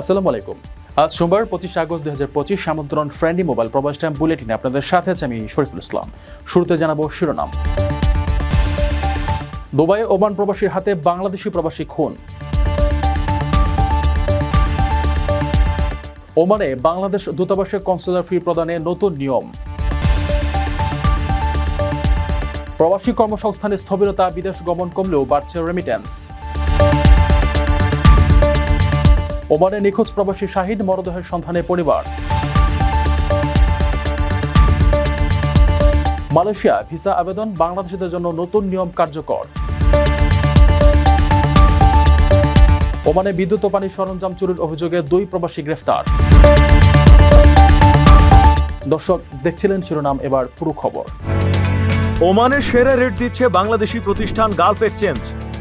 আসসালামু আলাইকুম। আজ সোমবার পঁচিশে আগস্ট দুই হাজার পঁচিশ আমন্ত্রণ ফ্রেন্ডলি মোবাইল প্রবাস টাইম বুলেটিনে আপনাদের সাথে আছে আমি শরীফুল ইসলাম। শুরুতে জানাব শিরোনাম। দুবাইয়ে ওমান প্রবাসীর হাতে বাংলাদেশি প্রবাসী খুন। ওমানে বাংলাদেশ দূতাবাসে কনসুলার ফি প্রদানে নতুন নিয়ম। প্রবাসী কর্মসংস্থানে স্থবিরতা বিদেশ গমন কমলেও বাড়ছে রেমিটেন্স ওমানে নিখোঁজ প্রবাসী শাহিদ মরদেহের সন্ধানে পরিবার। মালয়েশিয়া ভিসা আবেদন বাংলাদেশিদের জন্য নতুন নিয়ম কার্যকর। ওমানে বিদ্যুৎ ও পানি সরঞ্জাম চুরির অভিযোগে দুই প্রবাসী গ্রেফতার। দর্শক, দেখছিলেন শিরোনাম, এবার পুরো খবর। ওমানে সেরা রেট দিচ্ছে বাংলাদেশি প্রতিষ্ঠান গালফ এক্সচেঞ্জ।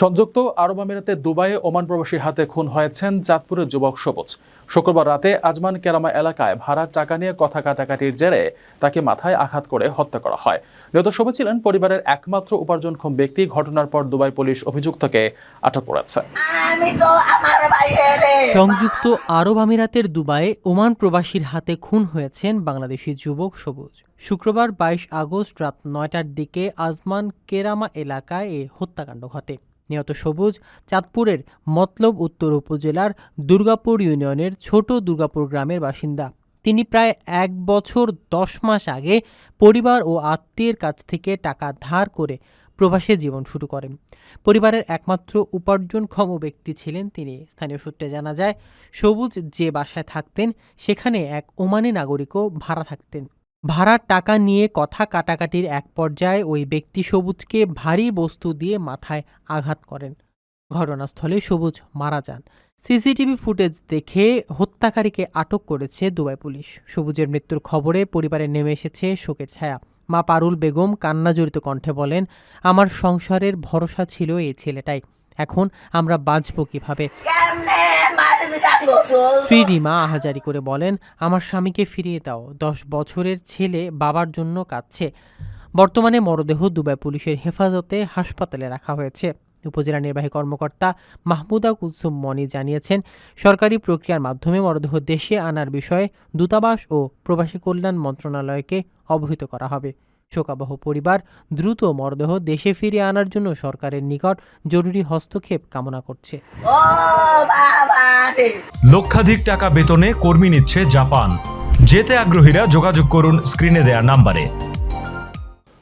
সংযুক্ত আরব আমিরাতে দুবাইয়ে ওমান প্রবাসীর হাতে খুন হয়েছেন চাঁদপুরের যুবক সবুজ। শুক্রবার রাতে আজমান কেরামা এলাকায় ভাড়ার টাকা নিয়ে কথা কাটাকাটির জেরে তাকে মাথায় আঘাত করে হত্যা করা হয়। নিহত সবুজ ছিলেন পরিবারের একমাত্র উপার্জনক্ষম ব্যক্তি। ঘটনার পর দুবাই পুলিশ অভিযুক্তকে আটক করেছে। সংযুক্ত আরব আমিরাতের দুবাইয়ে ওমান প্রবাসীর হাতে খুন হয়েছেন বাংলাদেশি যুবক সবুজ। শুক্রবার বাইশ আগস্ট রাত নয়টার দিকে আজমান কেরামা এলাকায় এ হত্যাকাণ্ড ঘটে। নিহত সবুজ, চাঁদপুরের মতলব উত্তর উপজেলার দুর্গাপুর ইউনিয়নের ছোট দুর্গাপুর গ্রামের বাসিন্দা। তিনি প্রায় এক বছর দশ মাস আগে পরিবার ও আত্মীয়ের কাছ থেকে টাকা ধার করে প্রবাসে জীবন শুরু করেন। পরিবারের একমাত্র উপার্জনক্ষম ব্যক্তি ছিলেন তিনি। স্থানীয় সূত্রে জানা যায়, সবুজ যে বাসায় থাকতেন, সেখানে এক ওমানি নাগরিকও ভাড়া থাকতেন। ভাড়ার টাকা নিয়ে কথা কাটাকাটির এক পর্যায়ে ওই ব্যক্তি সবুজকে ভারী বস্তু দিয়ে মাথায় আঘাত করেন। ঘটনাস্থলে সবুজ মারা যান। সিসিটিভি ফুটেজ দেখে হত্যাকারীকে আটক করেছে দুবাই পুলিশ। সবুজের মৃত্যুর খবরে পরিবারে নেমে এসেছে শোকের ছায়া। মা পারুল বেগম কান্নাজড়িত কণ্ঠে বলেন, আমার সংসারের ভরসা ছিল এই ছেলেটাই। এখন আমরা বাঁচব কীভাবে? স্ত্রী রিমা আহাজারি করে বলেন আমার স্বামীকে ফিরিয়ে দাও। দশ বছরের ছেলে বাবার জন্য কাঁদছে। বর্তমানে মরদেহ দুবাই পুলিশের হেফাজতে হাসপাতালে রাখা হয়েছে। উপজেলা নির্বাহী কর্মকর্তা মাহমুদা কুলসুম মনি জানিয়েছেন সরকারি প্রক্রিয়ার মাধ্যমে মরদেহ দেশে আনার বিষয়ে দূতাবাস ও প্রবাসী কল্যাণ মন্ত্রণালয়কে অবহিত করা হবে। শোকাবহ পরিবার দ্রুত মরদেহ দেশে ফিরিয়ে আনার জন্য সরকারের নিকট জরুরি হস্তক্ষেপ কামনা করছে। লক্ষাধিক টাকা বেতনে কর্মী নিচ্ছে জাপান। যেতে আগ্রহীরা যোগাযোগ করুন স্ক্রিনে দেয়া নাম্বারে।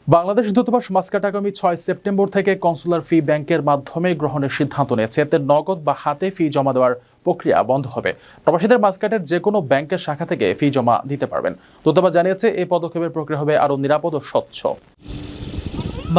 বাংলাদেশ দূতাবাস মাস্কাট আগামী ছয় সেপ্টেম্বর থেকে কনসুলার ফি ব্যাংকের মাধ্যমে গ্রহণের সিদ্ধান্ত নিয়েছে। এতে নগদ বা হাতে ফি জমা দেওয়ার প্রক্রিয়া বন্ধ হবে। প্রবাসীদের মাস্কাটের যে কোনো ব্যাংকের শাখা থেকে ফি জমা দিতে পারবেন। দূতাবাস জানিয়েছে, এই পদক্ষেপের প্রক্রিয়া হবে আরও নিরাপদ ও স্বচ্ছ।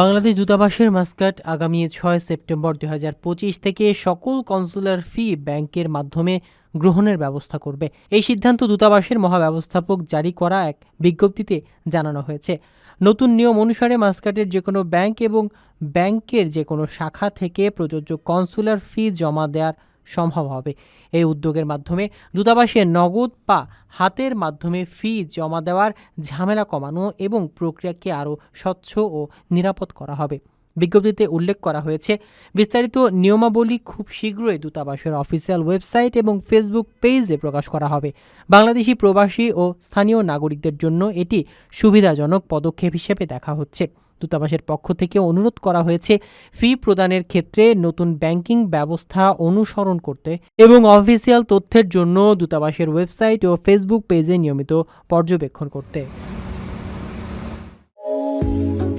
বাংলাদেশ দূতাবাসের মাস্কাট আগামী ছয় সেপ্টেম্বর দু হাজার পঁচিশ থেকে সকল কনসুলার ফি ব্যাংকের মাধ্যমে গ্রহণের ব্যবস্থা করবে। এই সিদ্ধান্ত দূতাবাসের মহাব্যবস্থাপক জারি করা এক বিজ্ঞপ্তিতে জানানো হয়েছে। নতুন নিয়ম অনুসারে মাস্কাটের যে কোনো ব্যাংক এবং ব্যাংকের যে কোনো শাখা থেকে প্রযোজ্য কনসুলার ফি জমা দেওয়ার সম্ভব হবে। এই উদ্যোগের মাধ্যমে দূতাবাসে নগদ বা হাতের মাধ্যমে ফি জমা দেওয়ার ঝামেলা কমানো এবং প্রক্রিয়াকে আরও স্বচ্ছ ও নিরাপদ করা হবে। বিজ্ঞপ্তিতে উল্লেখ করা হয়েছে, বিস্তারিত নিয়মাবলী খুব শীঘ্রই দূতাবাসের অফিসিয়াল ওয়েবসাইট এবং ফেসবুক পেজে প্রকাশ করা হবে। বাংলাদেশি প্রবাসী ও স্থানীয় নাগরিকদের জন্য এটি সুবিধাজনক পদক্ষেপ হিসেবে দেখা হচ্ছে। দূতাবাসের পক্ষ থেকে অনুরোধ করা হয়েছে, ফি প্রদানের ক্ষেত্রে নতুন ব্যাংকিং ব্যবস্থা অনুসরণ করতে এবং অফিসিয়াল তথ্যের জন্য দূতাবাসের ওয়েবসাইট ও ফেসবুক পেজে নিয়মিত পর্যবেক্ষণ করতে।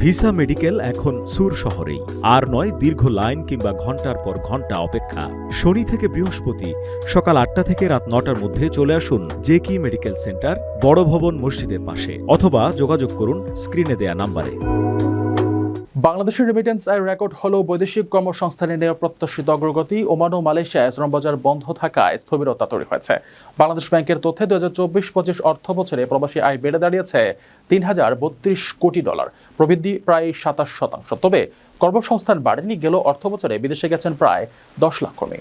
ভিসা মেডিকেল এখন সুর শহরেই, আর নয় দীর্ঘ লাইন কিংবা ঘণ্টার পর ঘণ্টা অপেক্ষা। শনি থেকে বৃহস্পতি, সকাল আটটা থেকে রাত নটার মধ্যে চলে আসুন জে কি মেডিকেল সেন্টার বড় ভবন মসজিদের পাশে, অথবা যোগাযোগ করুন স্ক্রিনে দেয়া নাম্বারে। বাংলাদেশের রেমিটেন্স আয় রেকর্ড হল বৈদেশিক কর্মসংস্থানে নেওয়া প্রত্যাশিত অগ্রগতি। ওমান ও মালয়েশিয়ায় শ্রমবাজার বন্ধ থাকায় স্থবিরতা তৈরি হয়েছে। বাংলাদেশ ব্যাংকের তথ্যে দু হাজার চব্বিশ পঁচিশ অর্থ বছরে প্রবাসী আয় বেড়ে দাঁড়িয়েছে তিন হাজার বত্রিশ কোটি ডলার। প্রবৃদ্ধি প্রায় সাতাশ শতাংশ। তবে কর্মসংস্থান বাড়েনি গেল অর্থ বছরে বিদেশে গেছেন প্রায় দশ লাখ কর্মী।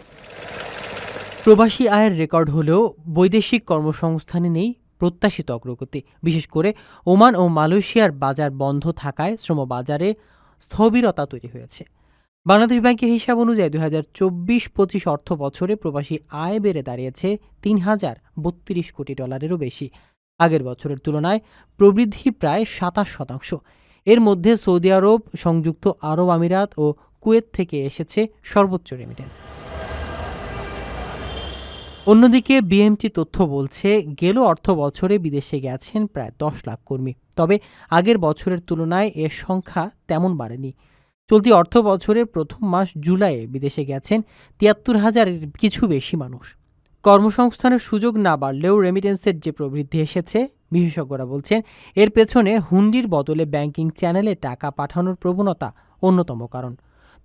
প্রবাসী আয়ের রেকর্ড হলেও বৈদেশিক কর্মসংস্থানে নেই প্রত্যাশিত অগ্রগতি। বিশেষ করে ওমান ও মালয়েশিয়ার বাজার বন্ধ থাকায় শ্রমবাজারে স্থবিরতা তৈরি হয়েছে। বাংলাদেশ ব্যাংকের হিসাব অনুযায়ী দুই হাজার চব্বিশ পঁচিশ অর্থ বছরে প্রবাসী আয় বেড়ে দাঁড়িয়েছে তিন হাজার বত্রিশ কোটি ডলারেরও বেশি। আগের বছরের তুলনায় প্রবৃদ্ধি প্রায় সাতাশ শতাংশ। এর মধ্যে সৌদি আরব, সংযুক্ত আরব আমিরাত ও কুয়েত থেকে এসেছে সর্বোচ্চ রেমিটেন্স অন্যদিকে বিএমটি তথ্য বলছে, গেল অর্থ বছরে বিদেশে গেছেন প্রায় দশ লাখ কর্মী। তবে আগের বছরের তুলনায় এর সংখ্যা তেমন বাড়েনি। চলতি অর্থ বছরের প্রথম মাস জুলাইয়ে বিদেশে গেছেন তিয়াত্তর হাজারের কিছু বেশি মানুষ। কর্মসংস্থানের সুযোগ না বাড়লেও রেমিটেন্সের যে প্রবৃদ্ধি এসেছে, বিশেষজ্ঞরা বলছেন, এর পেছনে হুন্ডির বদলে ব্যাংকিং চ্যানেলে টাকা পাঠানোর প্রবণতা অন্যতম কারণ।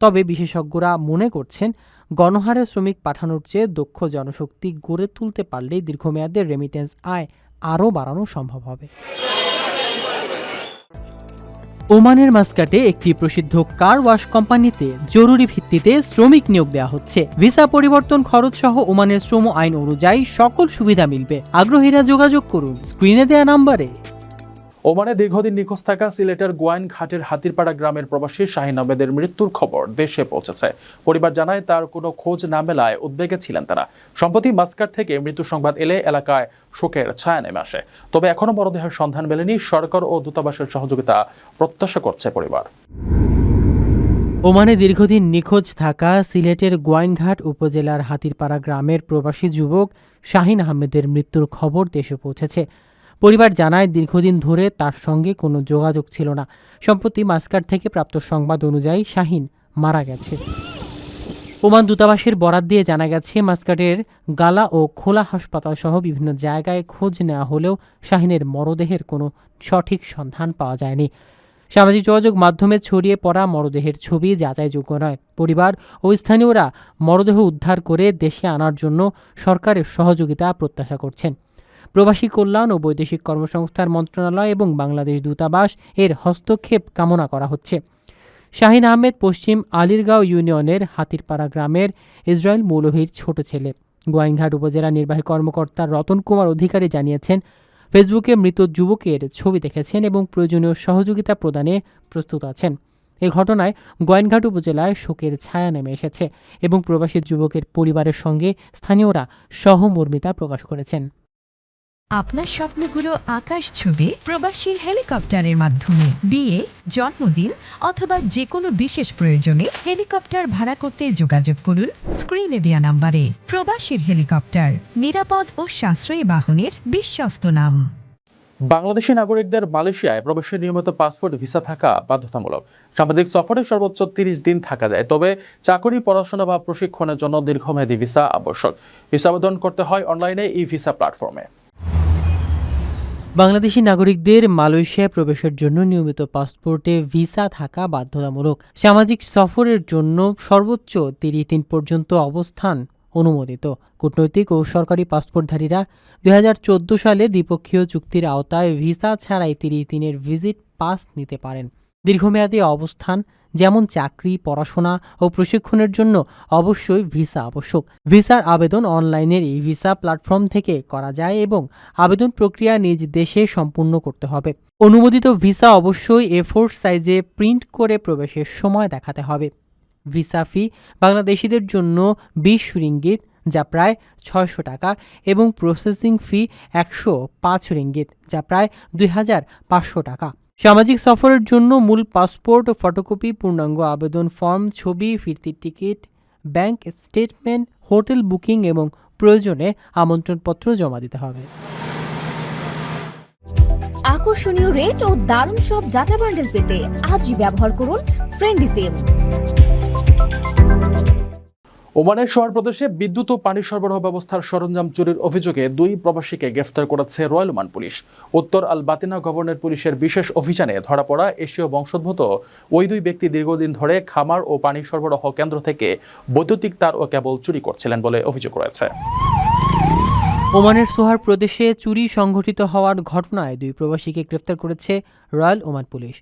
তবে বিশেষজ্ঞরা মনে করছেন, গণহারে শ্রমিক পাঠানোর চেয়ে দক্ষ জনশক্তি গড়ে তুলতে পারলেই দীর্ঘমেয়াদে রেমিটেন্স আয় আরও বাড়ানো সম্ভব হবে। ওমানের মাস্কাটে একটি প্রসিদ্ধ কার ওয়াশ কোম্পানিতে জরুরি ভিত্তিতে শ্রমিক নিয়োগ দেওয়া হচ্ছে। ভিসা পরিবর্তন খরচ সহ ওমানের শ্রম আইন অনুযায়ী সকল সুবিধা মিলবে। আগ্রহীরা যোগাযোগ করুন। স্ক্রিনে দেয়া নাম্বারে ওমানে দীর্ঘদিন নিখোঁজ থাকা সিলেটের গোয়াইন ঘাটের হাতিরপাড়া গ্রামের প্রবাসী শাহিন আহমেদের মৃত্যুর খবর দেশে পৌঁছেছে। পরিবার জানায়, তার কোনো খোঁজ না মেলায় উদ্বেগে ছিলেন তারা। সম্প্রতি মাস্কার থেকে মৃত্যু সংবাদ এলে এলাকায় শোকের ছায়া নেমে আসে। তবে এখনও মরদেহের সন্ধান মেলেনি। সরকার ও দূতাবাসের সহযোগিতা প্রত্যাশা করছে পরিবার। ওমানে দীর্ঘদিন নিখোঁজ থাকা সিলেটের গোয়াইনঘাট উপজেলার হাতিরপাড়া গ্রামের প্রবাসী যুবক শাহিন আহমেদের মৃত্যুর খবর দেশে পৌঁছেছে। পরিবার জানায়, দীর্ঘদিন ধরে তার সঙ্গে কোনো যোগাযোগ ছিল না। সম্প্রতি মাস্কাট থেকে প্রাপ্ত সংবাদ অনুযায়ী শাহিন মারা গেছে। ওমান দূতাবাসের বরাত দিয়ে জানা গেছে, মাস্কাটের গালা ও খোলা হাসপাতাল সহ বিভিন্ন জায়গায় খোঁজ নেওয়া হলেও শাহিনের মরদেহের কোনো সঠিক সন্ধান পাওয়া যায়নি। সামাজিক যোগাযোগ মাধ্যমে ছড়িয়ে পড়া মরদেহের ছবি যাচাইযোগ্য নয়। পরিবার ও স্থানীয়রা মরদেহ উদ্ধার করে দেশে আনার জন্য সরকারের সহযোগিতা প্রত্যাশা করছেন। প্রবাসী কল্যাণ ও বৈদেশিক কর্মসংস্থান মন্ত্রণালয় এবং বাংলাদেশ দূতাবাস এর হস্তক্ষেপ কামনা করা হচ্ছে। শাহিন আহমেদ পশ্চিম আলিরগাঁও ইউনিয়নের হাতিরপাড়া গ্রামের ইসরায়েল মৌলভীর ছোট ছেলে। গোয়াইনঘাট উপজেলা নির্বাহী কর্মকর্তা রতন কুমার অধিকারী জানিয়েছেন, ফেসবুকে মৃত যুবকের ছবি দেখেছেন এবং প্রয়োজনীয় সহযোগিতা প্রদানে প্রস্তুত আছেন। এ ঘটনায় গোয়াইনঘাট উপজেলায় শোকের ছায়া নেমে এসেছে এবং প্রবাসী যুবকের পরিবারের সঙ্গে স্থানীয়রা সহমর্মিতা প্রকাশ করেছেন। আপনার স্বপ্নগুলো আকাশ ছবি প্রবাসীর হেলিকপ্টারের মাধ্যমে। বিয়ে, জন্মদিন অথবা যে কোনো বিশেষ প্রয়োজনে হেলিকপ্টার ভাড়া করতে যোগাযোগ করুন স্ক্রিনে দেওয়া নাম্বারে। প্রবাসীর হেলিকপ্টার, নিরাপদ ও সাশ্রয়ী বাহনের বিশ্বস্ত নাম। বাংলাদেশি নাগরিকদের মালয়েশিয়ায় প্রবেশের নিয়মিত পাসপোর্ট, ভিসা থাকা বাধ্যতামূলক। সামাজিক সফরে সর্বোচ্চ তিরিশ দিন থাকা যায়, তবে চাকরি, পড়াশোনা বা প্রশিক্ষণের জন্য দীর্ঘমেয়াদী ভিসা আবশ্যক। ভিসা আবেদন করতে হয় অনলাইনে ই ভিসা প্ল্যাটফর্মে। বাংলাদেশি নাগরিকদের মালয়েশিয়ায় প্রবেশের জন্য নিয়মিত পাসপোর্টে ভিসা থাকা বাধ্যতামূলক। সামাজিক সফরের জন্য সর্বোচ্চ তিরিশ দিন পর্যন্ত অবস্থান অনুমোদিত। কূটনৈতিক ও সরকারি পাসপোর্টধারীরা দু হাজার চোদ্দ সালে দ্বিপক্ষীয় চুক্তির আওতায় ভিসা ছাড়াই তিরিশ দিনের ভিজিট পাস নিতে পারেন। দীর্ঘমেয়াদী অবস্থান, যেমন চাকরি, পড়াশোনা ও প্রশিক্ষণের জন্য অবশ্যই ভিসা আবশ্যক। ভিসার আবেদন অনলাইনের এই ভিসা প্ল্যাটফর্ম থেকে করা যায় এবং আবেদন প্রক্রিয়া নিজ দেশে সম্পূর্ণ করতে হবে। অনুমোদিত ভিসা অবশ্যই এ ফোর সাইজে প্রিন্ট করে প্রবেশের সময় দেখাতে হবে। ভিসা ফি বাংলাদেশিদের জন্য বিশ রিঙ্গিত, যা প্রায় ছয়শো টাকা, এবং প্রসেসিং ফি একশো পাঁচ রিঙ্গিত, যা প্রায় দুই হাজার পাঁচশো টাকা। সামাজিক সফরের জন্য মূল পাসপোর্ট ও ফটোকপি, পূর্ণাঙ্গ আবেদন ফর্ম, ছবি, ফিরতির ticket, bank statement, hotel booking এবং প্রয়োজনে আমন্ত্রণপত্র জমা দিতে হবে। আকর্ষণীয় রেট ও দারুণ সব ডাটা বান্ডেল পেতে আজই ব্যবহার করুন ফ্রেন্ডি সিম ওমানের শহর প্রদেশে বিদ্যুৎ ও পানি সরবরাহ ব্যবস্থার সরঞ্জাম চুরির অভিযোগে দুই প্রবাসীকে গ্রেফতার করেছে রয়্যাল ওমান পুলিশ। উত্তর আল বাতিনা গভর্নর পুলিশের বিশেষ অভিযানে ধরা পড়া এশীয় বংশোদ্ভূত ওই দুই ব্যক্তি দীর্ঘদিন ধরে খামার ও পানি সরবরাহ কেন্দ্র থেকে বৈদ্যুতিক তার ও কেবল চুরি করছিলেন বলে অভিযোগ রয়েছে। ওমানের সোহার প্রদেশে চুরি সংঘটিত হওয়ার ঘটনায় দুই প্রবাসীকে গ্রেফতার করেছে রয়্যাল ওমান পুলিশ।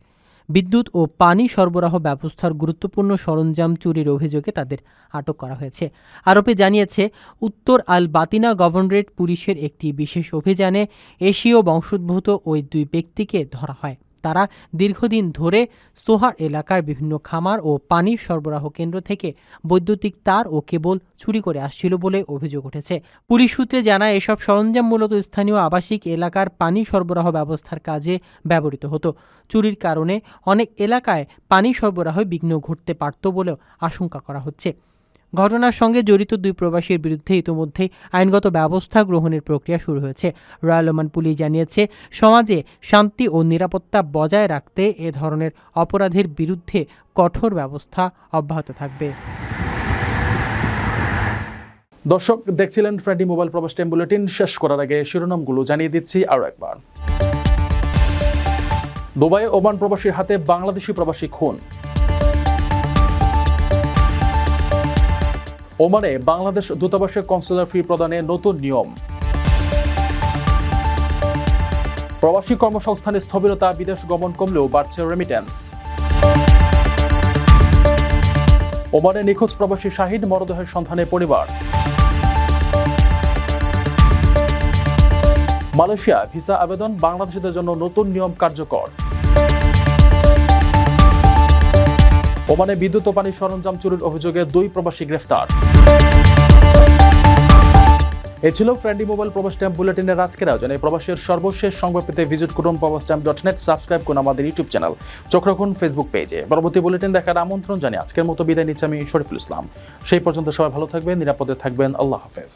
বিদ্যুৎ ও পানি সরবরাহ ব্যবস্থার গুরুত্বপূর্ণ সরঞ্জাম চুরির অভিযোগে তাদের আটক করা হয়েছে। আরোপে জানিয়েছে, উত্তর আল বাতিনা গভর্নরেট পুলিশের একটি বিশেষ অভিযানে এশীয় বংশোদ্ভূত ওই দুই ব্যক্তিকে ধরা হয়। তারা দীর্ঘদিন ধরে সোহার এলাকার বিভিন্ন খামার ও পানি সরবরাহ কেন্দ্র থেকে বৈদ্যুতিক তার ও কেবল চুরি করে আসছিল বলে অভিযোগ উঠেছে। পুলিশ সূত্রে জানা এসব সরঞ্জাম মূলত স্থানীয় আবাসিক এলাকার পানি সরবরাহ ব্যবস্থার কাজে ব্যবহৃত হতো। চুরির কারণে অনেক এলাকায় পানি সরবরাহে বিঘ্ন ঘটতে পারত বলেও আশঙ্কা করা হচ্ছে। ঘটনার সঙ্গে জড়িত দুই প্রবাসীর বিরুদ্ধে ইতোমধ্যেই আইনগত ব্যবস্থা গ্রহণের প্রক্রিয়া শুরু হয়েছে। রয়্যাল ওমান পুলিশ জানিয়েছে, সমাজে শান্তি ও নিরাপত্তা বজায় রাখতে এ ধরনের অপরাধের বিরুদ্ধে কঠোর ব্যবস্থা অব্যাহত থাকবে। দর্শক, দেখছিলেন ফ্রেন্ডি মোবাইল প্রবাস টাইম বুলেটিন। শেষ করার আগে শিরোনামগুলো জানিয়ে দিচ্ছি আরও একবার। দুবাইয়ে ওমান প্রবাসীর হাতে বাংলাদেশি প্রবাসী খুন। ওমানে বাংলাদেশ দূতাবাসে কনসুলার ফি প্রদানে নতুন নিয়ম। প্রবাসী কর্মসংস্থানে স্থবিরতা, বিদেশ গমন কমলেও বাড়ছে রেমিটেন্স ওমানে নিখোঁজ প্রবাসী শাহিদ মরদেহের সন্ধানে পরিবার। মালয়েশিয়া ভিসা আবেদন বাংলাদেশিদের জন্য নতুন নিয়ম কার্যকর। ওমানে বিদ্যুৎ ও পানি সরঞ্জাম চুরির অভিযোগে দুই প্রবাসী গ্রেফতার। এ ছিল ফ্রেন্ডি মোবাইল প্রবাস স্ট্যাম্প বুলেটিনের আজকের আয়োজন। প্রবাসের সর্বশেষ সংবাদ পেতে ভিজিট করুন প্রবাস স্ট্যাম্প ডট নেট সাবস্ক্রাইব করুন আমাদের ইউটিউব চ্যানেল। চোখ রাখুন ফেসবুক পেজে পরবর্তী বুলেটিন দেখার আমন্ত্রণ জানিয়ে আজকের মতো বিদায় নিচ্ছি আমি শরীফুল ইসলাম। সেই পর্যন্ত সবাই ভালো থাকবেন, নিরাপদে থাকবেন। আল্লাহ হাফেজ।